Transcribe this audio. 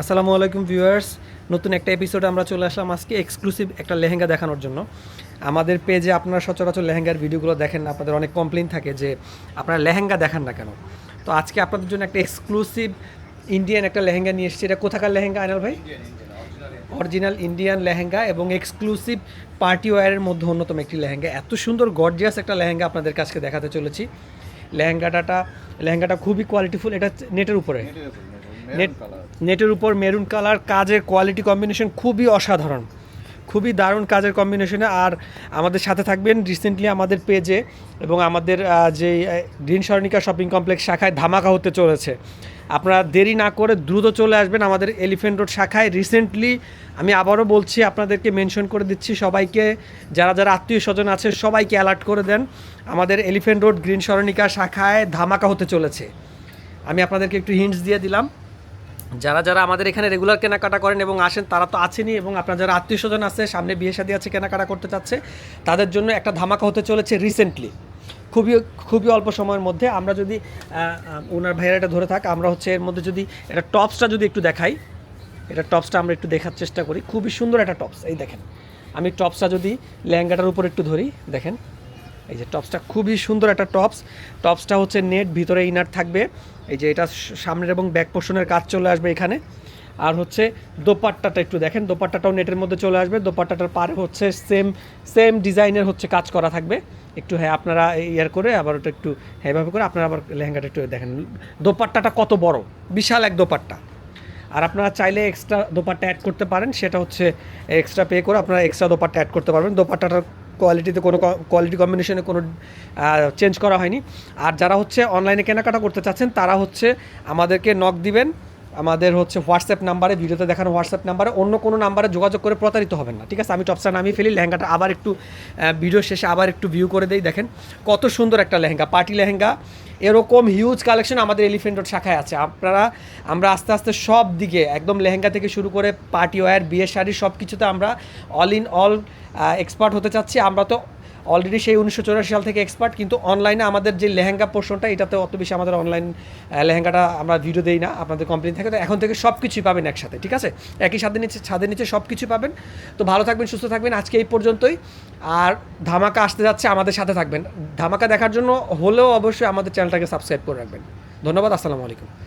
আসসালামু আলাইকুম ভিউয়ার্স। নতুন একটা এপিসোডে আমরা চলে আসলাম আজকে এক্সক্লুসিভ একটা লেহেঙ্গা দেখানোর জন্য। আমাদের পেজে আপনারা সচরাচর লেহেঙ্গার ভিডিওগুলো দেখেন, আপনাদের অনেক কমপ্লেন থাকে যে আপনারা লেহেঙ্গা দেখান না কেন? তো আজকে আপনাদের জন্য একটা এক্সক্লুসিভ ইন্ডিয়ান একটা লেহেঙ্গা নিয়ে এসেছি। এটা কোথাকার লেহেঙ্গা আনাল ভাই? অরিজিনাল ইন্ডিয়ান লেহেঙ্গা এবং এক্সক্লুসিভ পার্টি ওয়ারের মধ্যে অন্যতম একটি লেহেঙ্গা। এত সুন্দর গর্জিয়াস একটা লেহেঙ্গা আপনাদের কাছে দেখাতে চলেছি। লেহেঙ্গাটা লেহেঙ্গাটা খুবই কোয়ালিটিফুল এটা নেটের উপরে নেটের উপর মেরুন কালার কাজের কোয়ালিটি কম্বিনেশন খুবই অসাধারণ। খুবই দারুণ কাজের কম্বিনেশনে আর আমাদের সাথে থাকবেন রিসেন্টলি আমাদের পেজে এবং আমাদের যে গ্রিন সরণিকা শপিং কমপ্লেক্স শাখায় ধামাকা হতে চলেছে। আপনারা দেরি না করে দ্রুত চলে আসবেন আমাদের এলিফেন্ট রোড শাখায়। রিসেন্টলি আমি আবারও বলছি আপনাদেরকে মেনশন করে দিচ্ছি সবাইকে। যারা যারা আত্মীয় স্বজন আছে সবাইকে অ্যালার্ট করে দেন। আমাদের এলিফেন্ট রোড গ্রিন সরণিকা শাখায় ধামাকা হতে চলেছে। আমি আপনাদেরকে একটু হিন্টস দিয়ে দিলাম। যারা যারা আমাদের এখানে রেগুলার কেনাকাটা করেন এবং আসেন, তারা তো আছেনই এবং আপনার যারা আত্মীয় স্বজন আছে, সামনে বিয়ে শাদী আছে, কেনাকাটা করতে চাচ্ছে, তাদের জন্য একটা ধামাকা হতে চলেছে রিসেন্টলি খুবই খুবই অল্প সময়ের মধ্যে। আমরা যদি ওনার ভাইয়েরা এটা ধরে থাক, আমরা হচ্ছে এর মধ্যে যদি, এটা টপসটা যদি একটু দেখাই, এটা টপসটা আমরা একটু দেখার চেষ্টা করি। খুবই সুন্দর একটা টপস, এই দেখেন। আমি টপসটা যদি লেহেঙ্গাটার উপর একটু ধরি, দেখেন। এই যে টপসটা খুবই সুন্দর একটা টপস। টপসটা হচ্ছে নেট, ভিতরে ইনার থাকবে। এই যে এটা সামনের এবং ব্যাক পোর্শনের কাজ চলে আসবে এখানে। আর হচ্ছে দোপাট্টাটা একটু দেখেন, দোপাট্টাটাও নেটের মধ্যে চলে আসবে। দোপাট্টাটার পারে হচ্ছে সেম সেম ডিজাইনের হচ্ছে কাজ করা থাকবে। একটু হ্যাঁ আপনারা ইয়ার করে আবার ওটা একটু হ্যাঁ এভাবে করে আপনারা আবার লেহেঙ্গাটা একটু দেখেন। দোপাট্টাটা কত বড়? বিশাল এক দোপাট্টা। আর আপনারা চাইলে এক্সট্রা দোপাট্টা অ্যাড করতে পারেন। সেটা হচ্ছে এক্সট্রা পে করে আপনারা এক্সট্রা দোপাট্টা অ্যাড করতে পারবেন। দোপাট্টাটার কোয়ালিটিতে কোনো কোয়ালিটি কম্বিনেশনে কোনো চেঞ্জ করা হয়নি। আর যারা হচ্ছে অনলাইনে কেনাকাটা করতে চাচ্ছেন, তারা হচ্ছে আমাদেরকে নক দিবেন। আমাদের হচ্ছে হোয়াটসঅ্যাপ নাম্বারে, ভিডিওতে দেখানো হোয়াটসঅ্যাপ নাম্বারে, অন্য কোনো নাম্বারে যোগাযোগ করে প্রতারিত হবেন না, ঠিক আছে? আমি টপসটা নামিয়ে ফেলি, লেহেঙ্গাটা আবার একটু ভিডিও শেষে আবার একটু ভিউ করে দেই, দেখেন। কত সুন্দর একটা লেহেঙ্গা পার্টি লেহেঙ্গা। এরকম হিউজ কালেকশন আমাদের এলিফেন্ট রোড শাখায় আছে। আপনারা, আমরা আস্তে আস্তে সব দিকে, একদম লেহেঙ্গা থেকে শুরু করে পার্টি ওয়্যার, বিয়ের শাড়ি সব কিছুতে আমরা অল ইন অল এক্সপার্ট হতে চাচ্ছি। আমরা তো অলরেডি সেই উনিশশো সাল থেকে এক্সপার্ট কিন্তু অনলাইনে আমাদের যে লেহেঙ্গা পোর্শনটা এটাতে অত বেশি আমাদের অনলাইন লেহেঙ্গাটা আমরা ভিডিও দেই না, আপনাদের কমপ্লেন থাকে। তো এখন থেকে সব কিছুই পাবেন একসাথে, ঠিক আছে? একই ছাদের নিচে ছাদের নিচে সব কিছুই পাবেন। তো ভালো থাকবেন, সুস্থ থাকবেন, আজকে এই পর্যন্তই। আর ধামাকা আসতে যাচ্ছে, আমাদের সাথে থাকবেন। ধামাকা দেখার জন্য হলেও অবশ্যই আমাদের চ্যানেলটাকে সাবস্ক্রাইব করে রাখবেন। ধন্যবাদ, আসসালামু আলাইকুম।